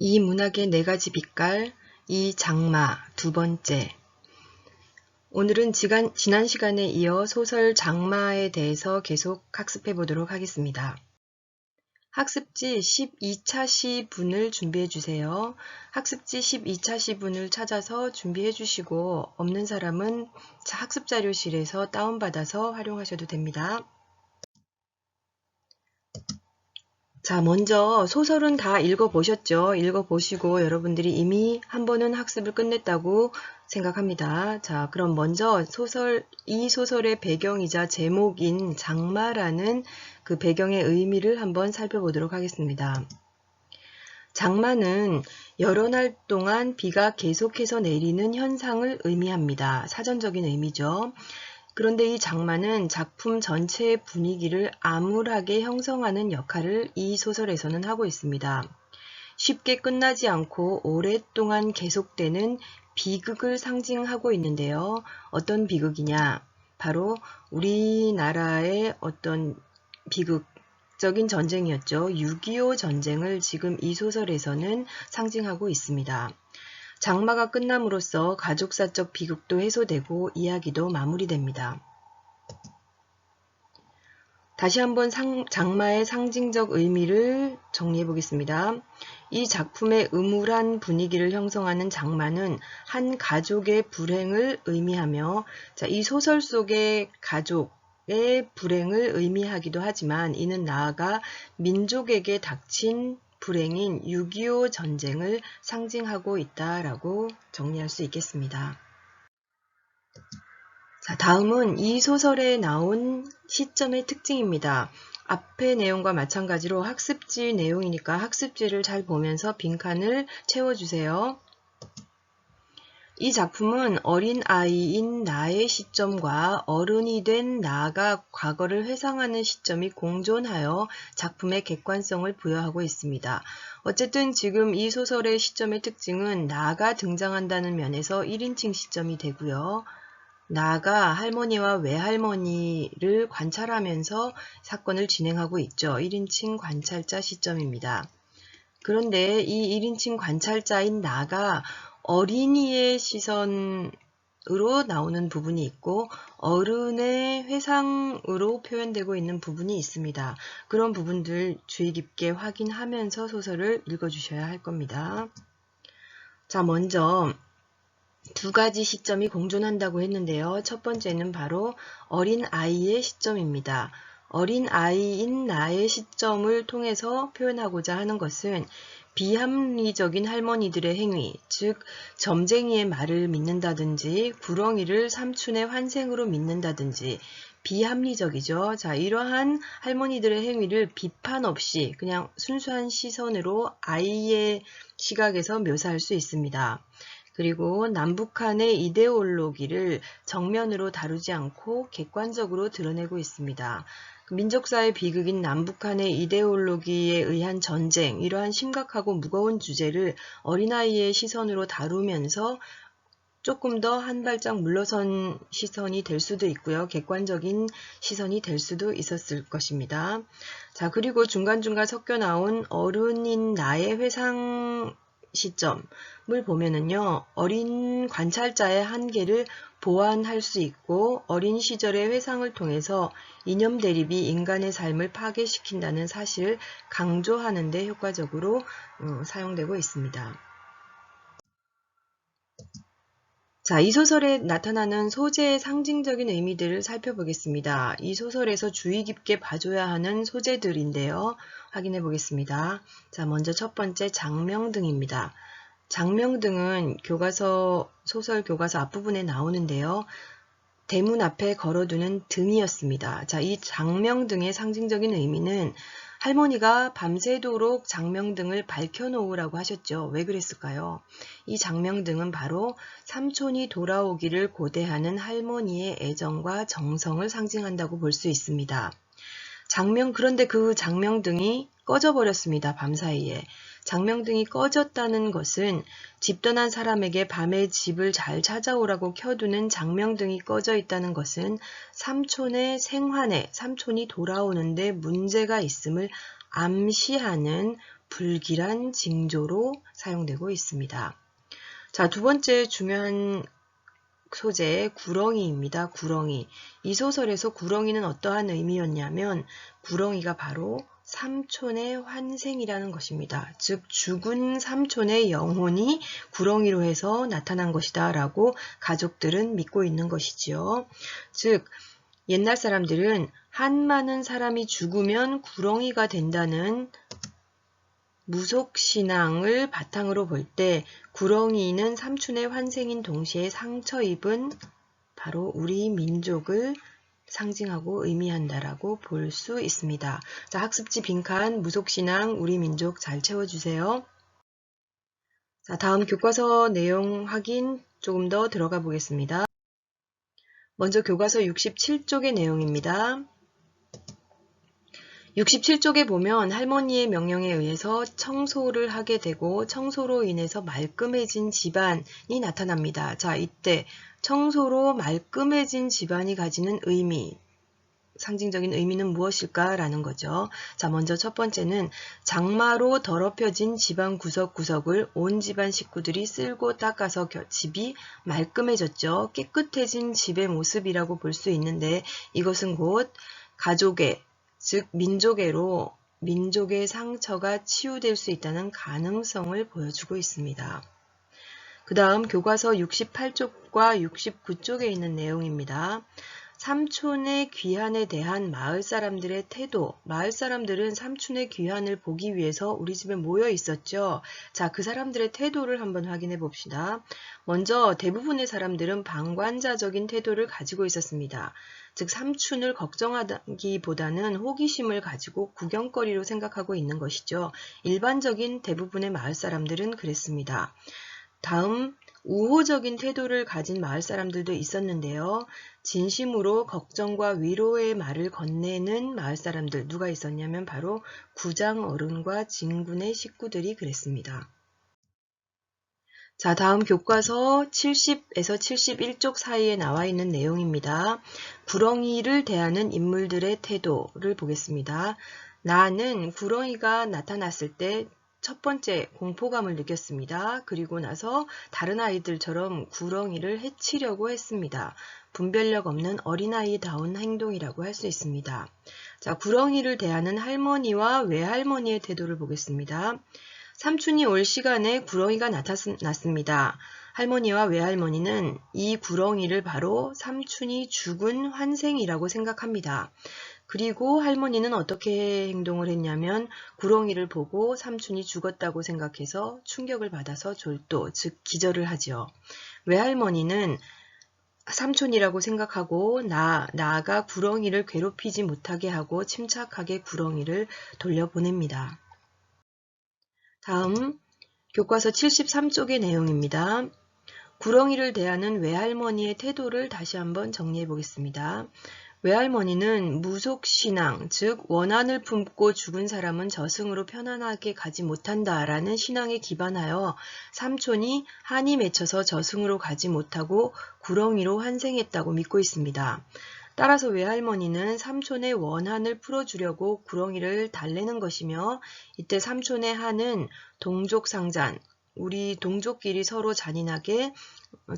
이 문학의 네 가지 빛깔, 이 장마 두 번째. 오늘은 지간, 지난 시간에 이어 소설 장마에 대해서 계속 학습해 보도록 하겠습니다. 학습지 12차 시분을 준비해 주세요. 학습지 12차 시분을 찾아서 준비해 주시고 없는 사람은 학습자료실에서 다운받아서 활용하셔도 됩니다. 자, 먼저 소설은 다 읽어보셨죠? 읽어보시고 여러분들이 이미 한 번은 학습을 끝냈다고 생각합니다. 자, 그럼 먼저 소설, 이 소설의 배경이자 제목인 장마라는 그 배경의 의미를 한번 살펴보도록 하겠습니다. 장마는 여러 날 동안 비가 계속해서 내리는 현상을 의미합니다. 사전적인 의미죠. 그런데 이 장마는 작품 전체의 분위기를 암울하게 형성하는 역할을 이 소설에서는 하고 있습니다. 쉽게 끝나지 않고 오랫동안 계속되는 비극을 상징하고 있는데요. 어떤 비극이냐? 바로 우리나라의 어떤 비극적인 전쟁이었죠. 6.25 전쟁을 지금 이 소설에서는 상징하고 있습니다. 장마가 끝남으로써 가족사적 비극도 해소되고 이야기도 마무리됩니다. 다시 한번 상, 장마의 상징적 의미를 정리해 보겠습니다. 이 작품의 음울한 분위기를 형성하는 장마는 한 가족의 불행을 의미하며 자, 이 소설 속의 가족의 불행을 의미하기도 하지만 이는 나아가 민족에게 닥친 불행인 6.25 전쟁을 상징하고 있다라고 정리할 수 있겠습니다. 자, 다음은 이 소설에 나온 시점의 특징입니다. 앞의 내용과 마찬가지로 학습지 내용이니까 학습지를 잘 보면서 빈칸을 채워주세요. 이 작품은 어린 아이인 나의 시점과 어른이 된 나가 과거를 회상하는 시점이 공존하여 작품의 객관성을 부여하고 있습니다. 어쨌든 지금 이 소설의 시점의 특징은 나가 등장한다는 면에서 1인칭 시점이 되고요. 나가 할머니와 외할머니를 관찰하면서 사건을 진행하고 있죠. 1인칭 관찰자 시점입니다. 그런데 이 1인칭 관찰자인 나가 어린이의 시선으로 나오는 부분이 있고 어른의 회상으로 표현되고 있는 부분이 있습니다. 그런 부분들 주의 깊게 확인하면서 소설을 읽어주셔야 할 겁니다. 자, 먼저 두 가지 시점이 공존한다고 했는데요. 첫 번째는 바로 어린 아이의 시점입니다. 어린 아이인 나의 시점을 통해서 표현하고자 하는 것은 비합리적인 할머니들의 행위, 즉 점쟁이의 말을 믿는다든지 구렁이를 삼촌의 환생으로 믿는다든지 비합리적이죠. 자, 이러한 할머니들의 행위를 비판 없이 그냥 순수한 시선으로 아이의 시각에서 묘사할 수 있습니다. 그리고 남북한의 이데올로기를 정면으로 다루지 않고 객관적으로 드러내고 있습니다. 민족사의 비극인 남북한의 이데올로기에 의한 전쟁, 이러한 심각하고 무거운 주제를 어린아이의 시선으로 다루면서 조금 더 한 발짝 물러선 시선이 될 수도 있고요. 객관적인 시선이 될 수도 있었을 것입니다. 자, 그리고 중간중간 섞여 나온 어른인 나의 회상 시점을 보면은요, 어린 관찰자의 한계를 보완할 수 있고 어린 시절의 회상을 통해서 이념 대립이 인간의 삶을 파괴시킨다는 사실을 강조하는 데 효과적으로 어, 사용되고 있습니다. 자, 이 소설에 나타나는 소재의 상징적인 의미들을 살펴보겠습니다. 이 소설에서 주의 깊게 봐줘야 하는 소재들인데요. 확인해 보겠습니다. 자, 먼저 첫 번째 장명등입니다. 장명등은 교과서, 소설 교과서 앞부분에 나오는데요. 대문 앞에 걸어두는 등이었습니다. 자, 이 장명등의 상징적인 의미는 할머니가 밤새도록 장명등을 밝혀놓으라고 하셨죠. 왜 그랬을까요? 이 장명등은 바로 삼촌이 돌아오기를 고대하는 할머니의 애정과 정성을 상징한다고 볼 수 있습니다. 장명, 그런데 그 장명등이 꺼져버렸습니다. 밤사이에. 장명등이 꺼졌다는 것은 집 떠난 사람에게 밤에 집을 잘 찾아오라고 켜두는 장명등이 꺼져 있다는 것은 삼촌의 생환에 삼촌이 돌아오는데 문제가 있음을 암시하는 불길한 징조로 사용되고 있습니다. 자, 두 번째 중요한 소재 구렁이입니다. 구렁이. 이 소설에서 구렁이는 어떠한 의미였냐면 구렁이가 바로 삼촌의 환생이라는 것입니다. 즉 죽은 삼촌의 영혼이 구렁이로 해서 나타난 것이다 라고 가족들은 믿고 있는 것이지요. 즉 옛날 사람들은 한 많은 사람이 죽으면 구렁이가 된다는 무속신앙을 바탕으로 볼 때 구렁이는 삼촌의 환생인 동시에 상처 입은 바로 우리 민족을 상징하고 의미한다라고 볼 수 있습니다. 자, 학습지 빈칸 무속신앙 우리 민족 잘 채워주세요. 자, 다음 교과서 내용 확인 조금 더 들어가 보겠습니다. 먼저 교과서 67쪽의 내용입니다. 67쪽에 보면 할머니의 명령에 의해서 청소를 하게 되고 청소로 인해서 말끔해진 집안이 나타납니다. 자, 이때 청소로 말끔해진 집안이 가지는 의미, 상징적인 의미는 무엇일까라는 거죠. 자, 먼저 첫 번째는 장마로 더럽혀진 집안 구석구석을 온 집안 식구들이 쓸고 닦아서 집이 말끔해졌죠. 깨끗해진 집의 모습이라고 볼 수 있는데 이것은 곧 가족의 즉 민족애로 민족의 상처가 치유될 수 있다는 가능성을 보여주고 있습니다. 그 다음 교과서 68쪽과 69쪽에 있는 내용입니다. 삼촌의 귀환에 대한 마을 사람들의 태도. 마을 사람들은 삼촌의 귀환을 보기 위해서 우리 집에 모여 있었죠. 자, 그 사람들의 태도를 한번 확인해 봅시다. 먼저 대부분의 사람들은 방관자적인 태도를 가지고 있었습니다. 즉 삼촌을 걱정하기보다는 호기심을 가지고 구경거리로 생각하고 있는 것이죠. 일반적인 대부분의 마을 사람들은 그랬습니다. 다음 우호적인 태도를 가진 마을 사람들도 있었는데요. 진심으로 걱정과 위로의 말을 건네는 마을 사람들 누가 있었냐면 바로 구장 어른과 진군의 식구들이 그랬습니다. 자, 다음 교과서 70에서 71쪽 사이에 나와 있는 내용입니다. 구렁이를 대하는 인물들의 태도를 보겠습니다. 나는 구렁이가 나타났을 때 첫 번째 공포감을 느꼈습니다. 그리고 나서 다른 아이들처럼 구렁이를 해치려고 했습니다. 분별력 없는 어린아이다운 행동이라고 할 수 있습니다. 자, 구렁이를 대하는 할머니와 외할머니의 태도를 보겠습니다. 삼촌이 올 시간에 구렁이가 나타났습니다. 할머니와 외할머니는 이 구렁이를 바로 삼촌이 죽은 환생이라고 생각합니다. 그리고 할머니는 어떻게 행동을 했냐면 구렁이를 보고 삼촌이 죽었다고 생각해서 충격을 받아서 졸도, 즉 기절을 하죠. 외할머니는 삼촌이라고 생각하고 나, 나가 구렁이를 괴롭히지 못하게 하고 침착하게 구렁이를 돌려보냅니다. 다음 교과서 73쪽의 내용입니다. 구렁이를 대하는 외할머니의 태도를 다시 한번 정리해 보겠습니다. 외할머니는 무속신앙, 즉 원한을 품고 죽은 사람은 저승으로 편안하게 가지 못한다라는 신앙에 기반하여 삼촌이 한이 맺혀서 저승으로 가지 못하고 구렁이로 환생했다고 믿고 있습니다. 따라서 외할머니는 삼촌의 원한을 풀어주려고 구렁이를 달래는 것이며 이때 삼촌의 한은 동족상잔, 우리 동족끼리 서로 잔인하게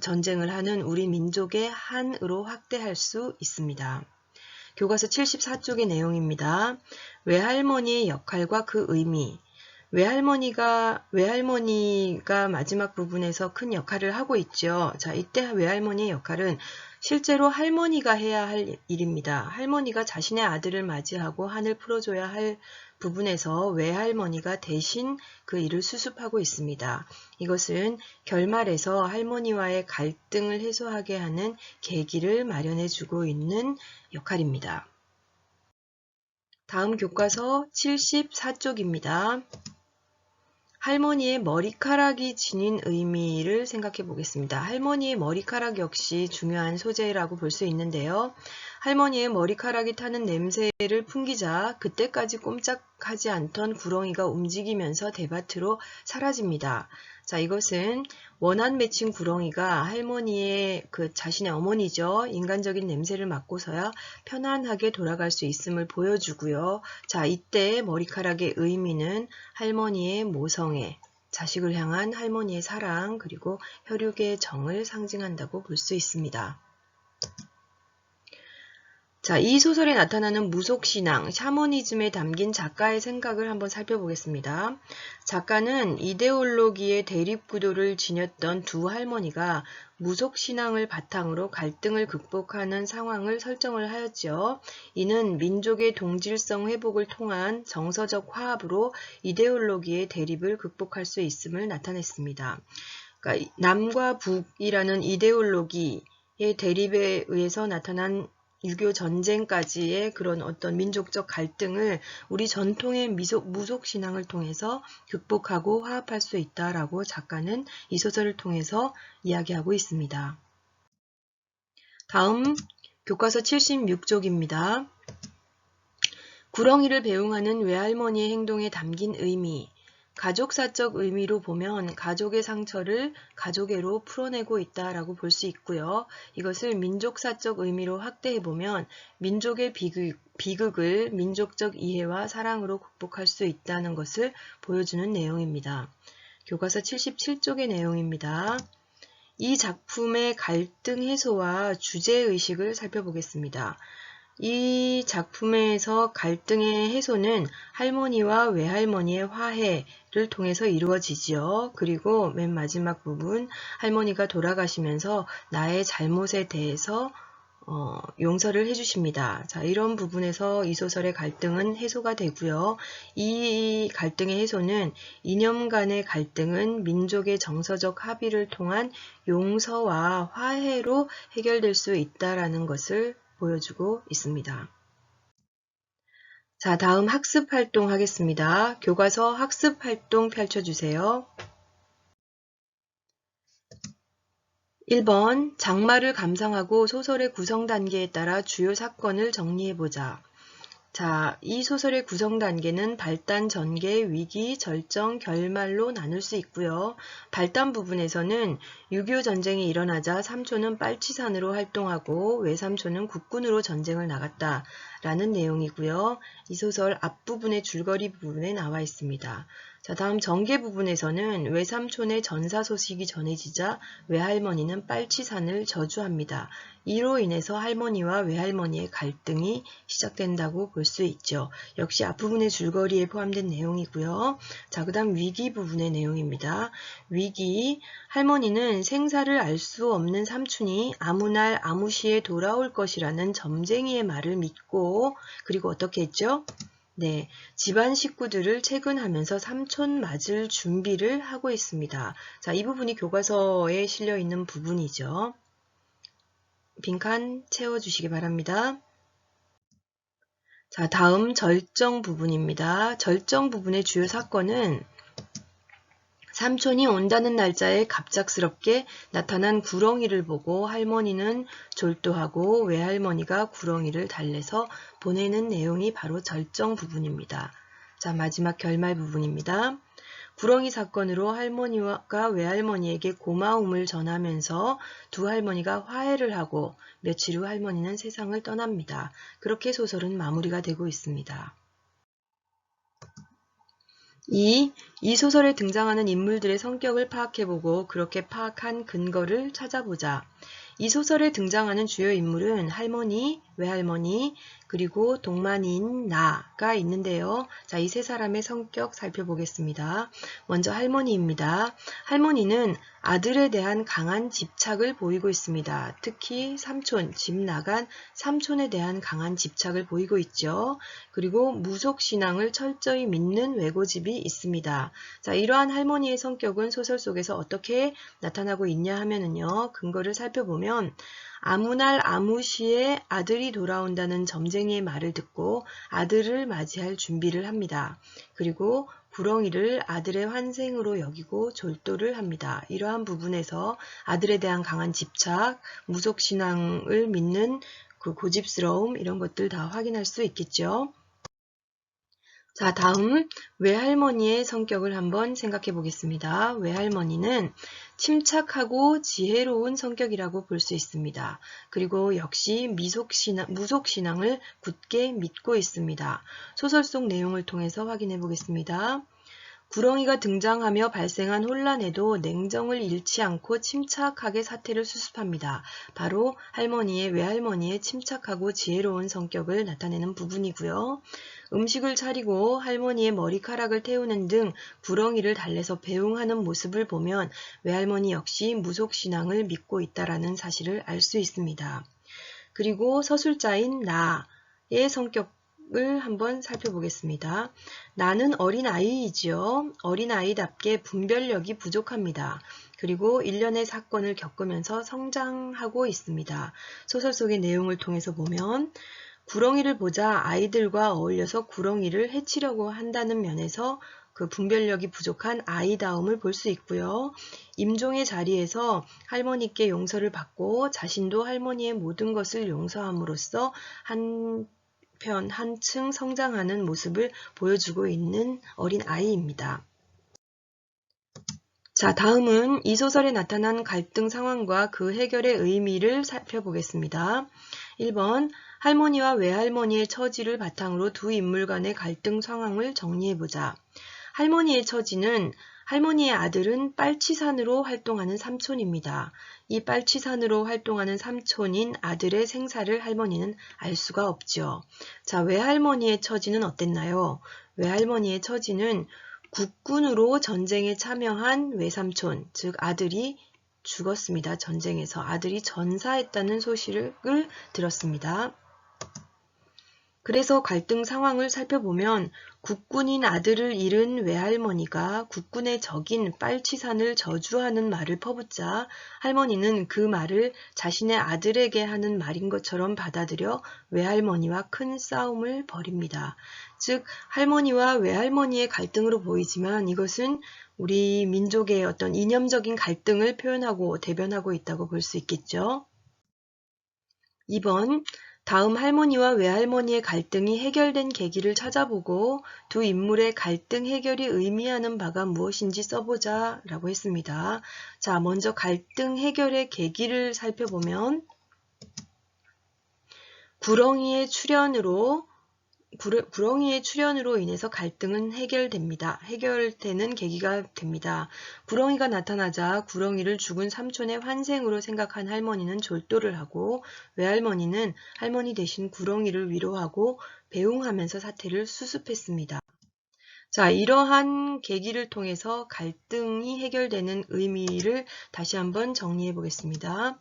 전쟁을 하는 우리 민족의 한으로 확대할 수 있습니다. 교과서 74쪽의 내용입니다. 외할머니의 역할과 그 의미, 외할머니가 외할머니가 마지막 부분에서 큰 역할을 하고 있죠. 자, 이때 외할머니의 역할은 실제로 할머니가 해야 할 일입니다. 할머니가 자신의 아들을 맞이하고 한을 풀어줘야 할 부분에서 외할머니가 대신 그 일을 수습하고 있습니다. 이것은 결말에서 할머니와의 갈등을 해소하게 하는 계기를 마련해 주고 있는 역할입니다. 다음 교과서 74쪽입니다. 할머니의 머리카락이 지닌 의미를 생각해 보겠습니다. 할머니의 머리카락 역시 중요한 소재라고 볼 수 있는데요. 할머니의 머리카락이 타는 냄새를 풍기자 그때까지 꼼짝하지 않던 구렁이가 움직이면서 대밭으로 사라집니다. 자, 이것은 원한 맺힌 구렁이가 할머니의 그 자신의 어머니죠. 인간적인 냄새를 맡고서야 편안하게 돌아갈 수 있음을 보여주고요. 자, 이때 머리카락의 의미는 할머니의 모성애, 자식을 향한 할머니의 사랑, 그리고 혈육의 정을 상징한다고 볼 수 있습니다. 자, 이 소설에 나타나는 무속신앙, 샤머니즘에 담긴 작가의 생각을 한번 살펴보겠습니다. 작가는 이데올로기의 대립구도를 지녔던 두 할머니가 무속신앙을 바탕으로 갈등을 극복하는 상황을 설정을 하였지요. 이는 민족의 동질성 회복을 통한 정서적 화합으로 이데올로기의 대립을 극복할 수 있음을 나타냈습니다. 그러니까 남과 북이라는 이데올로기 의 대립에 의해서 나타난 유교 전쟁까지의 그런 어떤 민족적 갈등을 우리 전통의 미속, 무속 신앙을 통해서 극복하고 화합할 수 있다라고 작가는 이 소설을 통해서 이야기하고 있습니다. 다음 교과서 76쪽입니다. 구렁이를 배웅하는 외할머니의 행동에 담긴 의미 가족사적 의미로 보면 가족의 상처를 가족애로 풀어내고 있다라고 볼 수 있고요. 이것을 민족사적 의미로 확대해 보면 민족의 비극, 비극을 민족적 이해와 사랑으로 극복할 수 있다는 것을 보여주는 내용입니다. 교과서 77쪽의 내용입니다. 이 작품의 갈등 해소와 주제의식을 살펴보겠습니다. 이 작품에서 갈등의 해소는 할머니와 외할머니의 화해를 통해서 이루어지지요. 그리고 맨 마지막 부분 할머니가 돌아가시면서 나의 잘못에 대해서 어, 용서를 해주십니다. 자, 이런 부분에서 이 소설의 갈등은 해소가 되고요. 이 갈등의 해소는 이념 간의 갈등은 민족의 정서적 합의를 통한 용서와 화해로 해결될 수 있다라는 것을 보여주고 있습니다. 자, 다음 학습 활동 하겠습니다. 교과서 학습 활동 펼쳐주세요. 1번 장마를 감상하고 소설의 구성 단계에 따라 주요 사건을 정리해보자. 자, 이 소설의 구성 단계는 발단, 전개, 위기, 절정, 결말로 나눌 수 있고요. 발단 부분에서는 6.25 전쟁이 일어나자 삼촌은 빨치산으로 활동하고 외삼촌은 국군으로 전쟁을 나갔다. 라는 내용이고요. 이 소설 앞부분의 줄거리 부분에 나와 있습니다. 자, 다음 전개 부분에서는 외삼촌의 전사 소식이 전해지자 외할머니는 빨치산을 저주합니다. 이로 인해서 할머니와 외할머니의 갈등이 시작된다고 볼 수 있죠. 역시 앞부분의 줄거리에 포함된 내용이고요. 자, 그 다음 위기 부분의 내용입니다. 위기, 할머니는 생사를 알 수 없는 삼촌이 아무 날 아무 시에 돌아올 것이라는 점쟁이의 말을 믿고 그리고 어떻게 했죠? 네, 집안 식구들을 퇴근하면서 삼촌 맞을 준비를 하고 있습니다. 자, 이 부분이 교과서에 실려 있는 부분이죠. 빈칸 채워주시기 바랍니다. 자, 다음 절정 부분입니다. 절정 부분의 주요 사건은 삼촌이 온다는 날짜에 갑작스럽게 나타난 구렁이를 보고 할머니는 졸도하고 외할머니가 구렁이를 달래서 보내는 내용이 바로 절정 부분입니다. 자, 마지막 결말 부분입니다. 구렁이 사건으로 할머니가 외할머니에게 고마움을 전하면서 두 할머니가 화해를 하고 며칠 후 할머니는 세상을 떠납니다. 그렇게 소설은 마무리가 되고 있습니다. 2. 이 소설에 등장하는 인물들의 성격을 파악해보고 그렇게 파악한 근거를 찾아보자. 이 소설에 등장하는 주요 인물은 할머니, 외할머니, 그리고 동만인 나가 있는데요. 자, 이 세 사람의 성격 살펴보겠습니다. 먼저 할머니입니다. 할머니는 아들에 대한 강한 집착을 보이고 있습니다. 특히 삼촌, 집 나간 삼촌에 대한 강한 집착을 보이고 있죠. 그리고 무속신앙을 철저히 믿는 외고집이 있습니다. 자, 이러한 할머니의 성격은 소설 속에서 어떻게 나타나고 있냐 하면은요. 근거를 살펴보면 아무 날 아무 시에 아들이 돌아온다는 점쟁이의 말을 듣고 아들을 맞이할 준비를 합니다. 그리고 구렁이를 아들의 환생으로 여기고 졸도를 합니다. 이러한 부분에서 아들에 대한 강한 집착, 무속신앙을 믿는 그 고집스러움 이런 것들 다 확인할 수 있겠죠. 자, 다음 외할머니의 성격을 한번 생각해 보겠습니다. 외할머니는 침착하고 지혜로운 성격이라고 볼 수 있습니다. 그리고 역시 미속신앙, 무속신앙을 굳게 믿고 있습니다. 소설 속 내용을 통해서 확인해 보겠습니다. 구렁이가 등장하며 발생한 혼란에도 냉정을 잃지 않고 침착하게 사태를 수습합니다. 바로 할머니의 외할머니의 침착하고 지혜로운 성격을 나타내는 부분이고요. 음식을 차리고 할머니의 머리카락을 태우는 등 구렁이를 달래서 배웅하는 모습을 보면 외할머니 역시 무속신앙을 믿고 있다라는 사실을 알 수 있습니다. 그리고 서술자인 나의 성격 을 한번 살펴보겠습니다. 나는 어린아이이지요. 어린아이답게 분별력이 부족합니다. 그리고 일련의 사건을 겪으면서 성장하고 있습니다. 소설 속의 내용을 통해서 보면 구렁이를 보자 아이들과 어울려서 구렁이를 해치려고 한다는 면에서 그 분별력이 부족한 아이다움을 볼 수 있고요. 임종의 자리에서 할머니께 용서를 받고 자신도 할머니의 모든 것을 용서함으로써 한 편 한층 성장하는 모습을 보여주고 있는 어린 아이입니다. 자, 다음은 이 소설에 나타난 갈등 상황과 그 해결의 의미를 살펴보겠습니다. 1번 할머니와 외할머니의 처지를 바탕으로 두 인물 간의 갈등 상황을 정리해보자. 할머니의 처지는 할머니의 아들은 빨치산으로 활동하는 삼촌입니다. 이 빨치산으로 활동하는 삼촌인 아들의 생사를 할머니는 알 수가 없죠. 자, 외할머니의 처지는 어땠나요? 외할머니의 처지는 국군으로 전쟁에 참여한 외삼촌, 즉 아들이 죽었습니다. 전쟁에서 아들이 전사했다는 소식을 들었습니다. 그래서 갈등 상황을 살펴보면 국군인 아들을 잃은 외할머니가 국군의 적인 빨치산을 저주하는 말을 퍼붓자 할머니는 그 말을 자신의 아들에게 하는 말인 것처럼 받아들여 외할머니와 큰 싸움을 벌입니다. 즉 할머니와 외할머니의 갈등으로 보이지만 이것은 우리 민족의 어떤 이념적인 갈등을 표현하고 대변하고 있다고 볼 수 있겠죠. 2번 다음 할머니와 외할머니의 갈등이 해결된 계기를 찾아보고 두 인물의 갈등 해결이 의미하는 바가 무엇인지 써보자 라고 했습니다. 자, 먼저 갈등 해결의 계기를 살펴보면 구렁이의 출현으로 구렁이의 출현으로 인해서 갈등은 해결됩니다. 해결되는 계기가 됩니다. 구렁이가 나타나자 구렁이를 죽은 삼촌의 환생으로 생각한 할머니는 졸도를 하고 외할머니는 할머니 대신 구렁이를 위로하고 배웅하면서 사태를 수습했습니다. 자, 이러한 계기를 통해서 갈등이 해결되는 의미를 다시 한번 정리해 보겠습니다.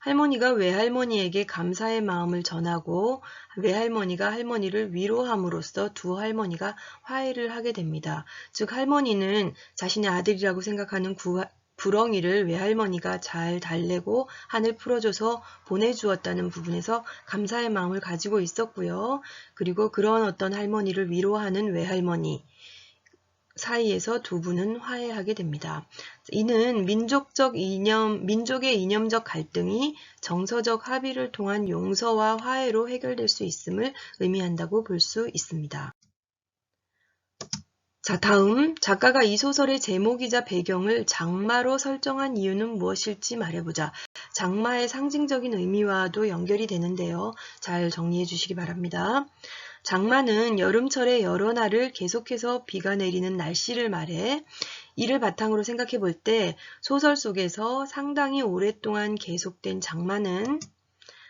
할머니가 외할머니에게 감사의 마음을 전하고 외할머니가 할머니를 위로함으로써 두 할머니가 화해를 하게 됩니다. 즉 할머니는 자신의 아들이라고 생각하는 구, 구렁이를 외할머니가 잘 달래고 한을 풀어줘서 보내주었다는 부분에서 감사의 마음을 가지고 있었고요. 그리고 그런 어떤 할머니를 위로하는 외할머니 사이에서 두 분은 화해하게 됩니다. 이는 민족적 이념, 민족의 이념적 갈등이 정서적 합의를 통한 용서와 화해로 해결될 수 있음을 의미한다고 볼 수 있습니다. 자, 다음 작가가 이 소설의 제목이자 배경을 장마로 설정한 이유는 무엇일지 말해보자. 장마의 상징적인 의미와도 연결이 되는데요. 잘 정리해 주시기 바랍니다. 장마는 여름철에 여러 날을 계속해서 비가 내리는 날씨를 말해 이를 바탕으로 생각해 볼 때 소설 속에서 상당히 오랫동안 계속된 장마는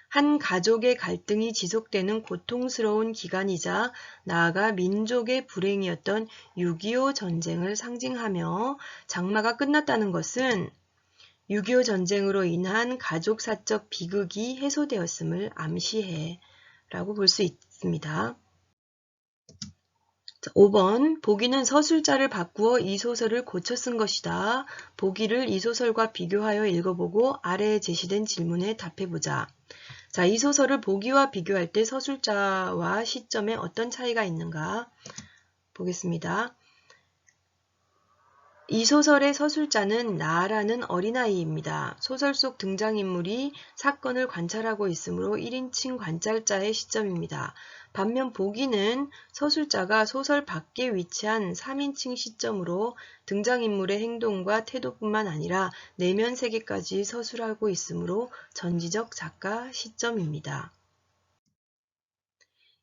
한 가족의 갈등이 지속되는 고통스러운 기간이자 나아가 민족의 불행이었던 6.25 전쟁을 상징하며 장마가 끝났다는 것은 6.25 전쟁으로 인한 가족사적 비극이 해소되었음을 암시해 라고 볼 수 있 습니다. 5번 보기는 서술자를 바꾸어 이 소설을 고쳐 쓴 것이다. 보기를 이 소설과 비교하여 읽어보고 아래에 제시된 질문에 답해보자. 자, 이 소설을 보기와 비교할 때 서술자와 시점에 어떤 차이가 있는가 보겠습니다. 이 소설의 서술자는 나라는 어린아이입니다. 소설 속 등장인물이 사건을 관찰하고 있으므로 1인칭 관찰자의 시점입니다. 반면 보기는 서술자가 소설 밖에 위치한 3인칭 시점으로 등장인물의 행동과 태도뿐만 아니라 내면 세계까지 서술하고 있으므로 전지적 작가 시점입니다.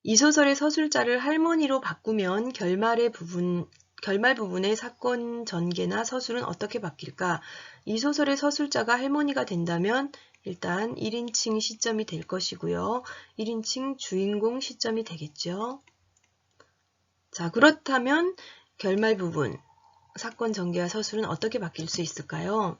이 소설의 서술자를 할머니로 바꾸면 결말의 부분, 결말 부분의 사건 전개나 서술은 어떻게 바뀔까? 이 소설의 서술자가 할머니가 된다면 일단 1인칭 시점이 될 것이고요. 1인칭 주인공 시점이 되겠죠. 자, 그렇다면 결말 부분, 사건 전개와 서술은 어떻게 바뀔 수 있을까요?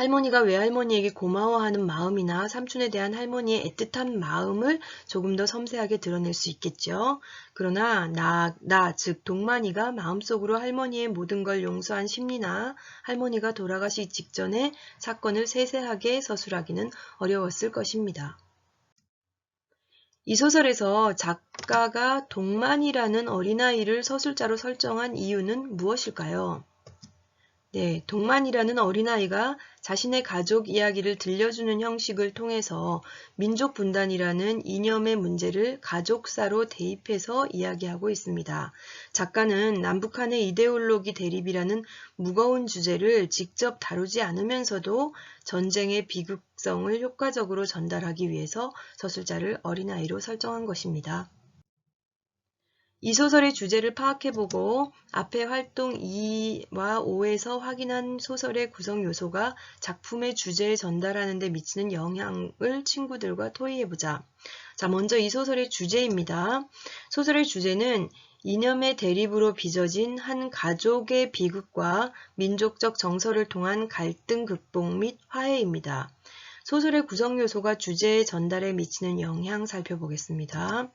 할머니가 외할머니에게 고마워하는 마음이나 삼촌에 대한 할머니의 애틋한 마음을 조금 더 섬세하게 드러낼 수 있겠죠. 그러나 나, 나, 즉 동만이가 마음속으로 할머니의 모든 걸 용서한 심리나 할머니가 돌아가시 직전에 사건을 세세하게 서술하기는 어려웠을 것입니다. 이 소설에서 작가가 동만이라는 어린아이를 서술자로 설정한 이유는 무엇일까요? 네, 동만이라는 어린아이가 자신의 가족 이야기를 들려주는 형식을 통해서 민족 분단이라는 이념의 문제를 가족사로 대입해서 이야기하고 있습니다. 작가는 남북한의 이데올로기 대립이라는 무거운 주제를 직접 다루지 않으면서도 전쟁의 비극성을 효과적으로 전달하기 위해서 서술자를 어린아이로 설정한 것입니다. 이 소설의 주제를 파악해보고 앞에 활동 2와 5에서 확인한 소설의 구성 요소가 작품의 주제에 전달하는 데 미치는 영향을 친구들과 토의해보자. 자, 먼저 이 소설의 주제입니다. 소설의 주제는 이념의 대립으로 빚어진 한 가족의 비극과 민족적 정서를 통한 갈등 극복 및 화해입니다. 소설의 구성 요소가 주제의 전달에 미치는 영향 살펴보겠습니다.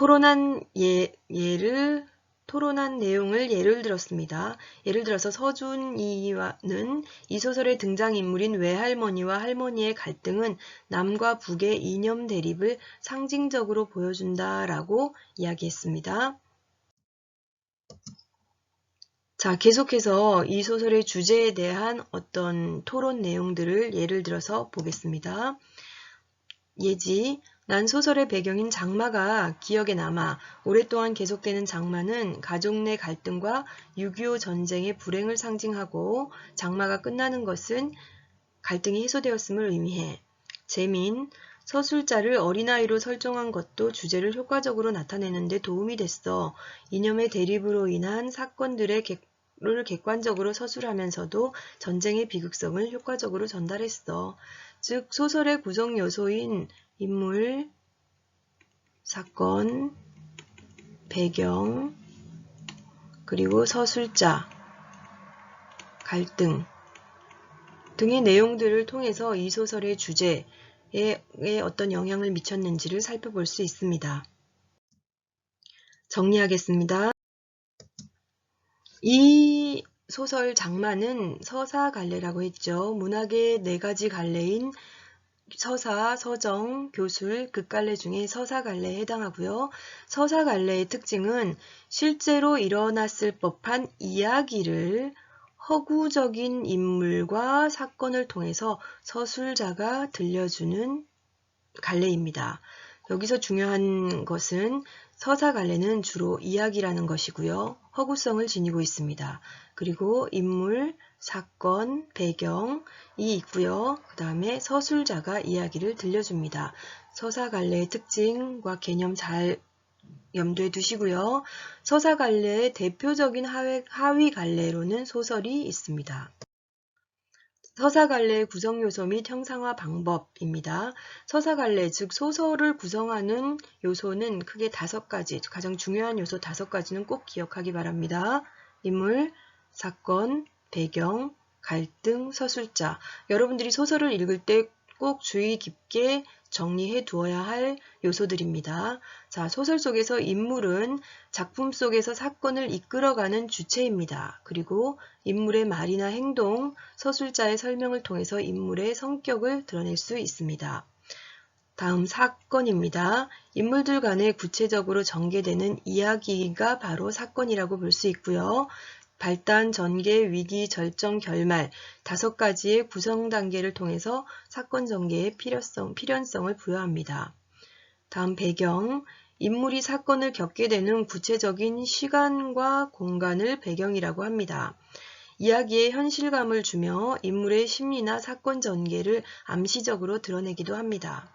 토론한 예, 예를 토론한 내용을 예를 들었습니다. 예를 들어서 서준이와는 이 소설의 등장인물인 외할머니와 할머니의 갈등은 남과 북의 이념 대립을 상징적으로 보여준다라고 이야기했습니다. 자, 계속해서 이 소설의 주제에 대한 어떤 토론 내용들을 예를 들어서 보겠습니다. 예지, 난 소설의 배경인 장마가 기억에 남아 오랫동안 계속되는 장마는 가족 내 갈등과 6.25 전쟁의 불행을 상징하고 장마가 끝나는 것은 갈등이 해소되었음을 의미해. 재민, 서술자를 어린아이로 설정한 것도 주제를 효과적으로 나타내는데 도움이 됐어. 이념의 대립으로 인한 사건들의 를 객관적으로 서술하면서도 전쟁의 비극성을 효과적으로 전달했어. 즉 소설의 구성 요소인 인물, 사건, 배경, 그리고 서술자, 갈등 등의 내용들을 통해서 이 소설의 주제에 어떤 영향을 미쳤는지를 살펴볼 수 있습니다. 정리하겠습니다. 이 소설 장마는 서사 갈래라고 했죠. 문학의 네 가지 갈래인 서사, 서정, 교술, 극갈래 중에 서사갈래에 해당하고요. 서사갈래의 특징은 실제로 일어났을 법한 이야기를 허구적인 인물과 사건을 통해서 서술자가 들려주는 갈래입니다. 여기서 중요한 것은 서사갈래는 주로 이야기라는 것이고요. 허구성을 지니고 있습니다. 그리고 인물, 사건, 배경 이 있고요. 그 다음에 서술자가 이야기를 들려줍니다. 서사갈래의 특징과 개념 잘 염두에 두시고요. 서사갈래의 대표적인 하위, 하위 갈래로는 소설이 있습니다. 서사갈래의 구성요소 및 형상화 방법입니다. 서사갈래, 즉 소설을 구성하는 요소는 크게 다섯 가지, 가장 중요한 요소 다섯 가지는 꼭 기억하기 바랍니다. 인물, 사건, 배경, 갈등, 서술자. 여러분들이 소설을 읽을 때 꼭 주의 깊게 정리해 두어야 할 요소들입니다. 자, 소설 속에서 인물은 작품 속에서 사건을 이끌어가는 주체입니다. 그리고 인물의 말이나 행동, 서술자의 설명을 통해서 인물의 성격을 드러낼 수 있습니다. 다음 사건입니다. 인물들 간에 구체적으로 전개되는 이야기가 바로 사건이라고 볼 수 있고요. 발단, 전개, 위기, 절정, 결말 다섯 가지의 구성 단계를 통해서 사건 전개의 필요성, 필연성을 부여합니다. 다음 배경, 인물이 사건을 겪게 되는 구체적인 시간과 공간을 배경이라고 합니다. 이야기에 현실감을 주며 인물의 심리나 사건 전개를 암시적으로 드러내기도 합니다.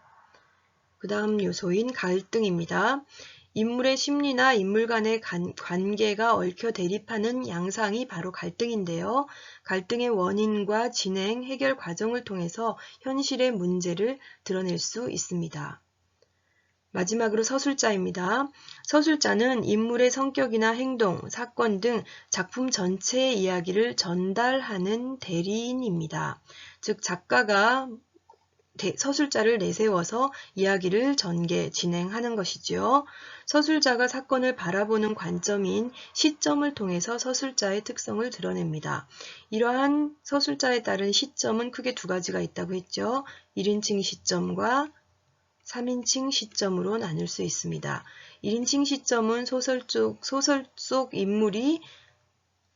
그 다음 요소인 갈등입니다. 인물의 심리나 인물 간의 간- 관계가 얽혀 대립하는 양상이 바로 갈등인데요. 갈등의 원인과 진행, 해결 과정을 통해서 현실의 문제를 드러낼 수 있습니다. 마지막으로 서술자입니다. 서술자는 인물의 성격이나 행동, 사건 등 작품 전체의 이야기를 전달하는 대리인입니다. 즉, 작가가 대- 서술자를 내세워서 이야기를 전개, 진행하는 것이죠. 서술자가 사건을 바라보는 관점인 시점을 통해서 서술자의 특성을 드러냅니다. 이러한 서술자에 따른 시점은 크게 두 가지가 있다고 했죠. 1인칭 시점과 3인칭 시점으로 나눌 수 있습니다. 1인칭 시점은 소설 쪽, 소설 속 인물이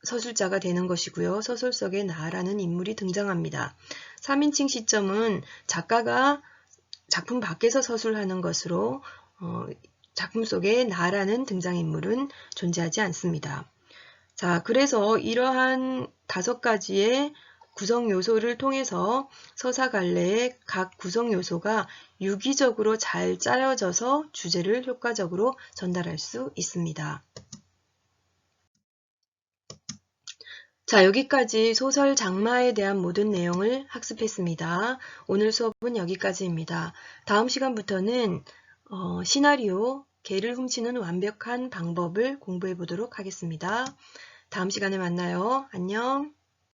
서술자가 되는 것이고요. 소설 속에 나라는 인물이 등장합니다. 3인칭 시점은 작가가 작품 밖에서 서술하는 것으로 어, 작품 속에 나라는 등장인물은 존재하지 않습니다. 자, 그래서 이러한 다섯 가지의 구성 요소를 통해서 서사갈래의 각 구성 요소가 유기적으로 잘 짜여져서 주제를 효과적으로 전달할 수 있습니다. 자, 여기까지 소설 장마에 대한 모든 내용을 학습했습니다. 오늘 수업은 여기까지입니다. 다음 시간부터는 어, 시나리오, 개를 훔치는 완벽한 방법을 공부해 보도록 하겠습니다. 다음 시간에 만나요. 안녕.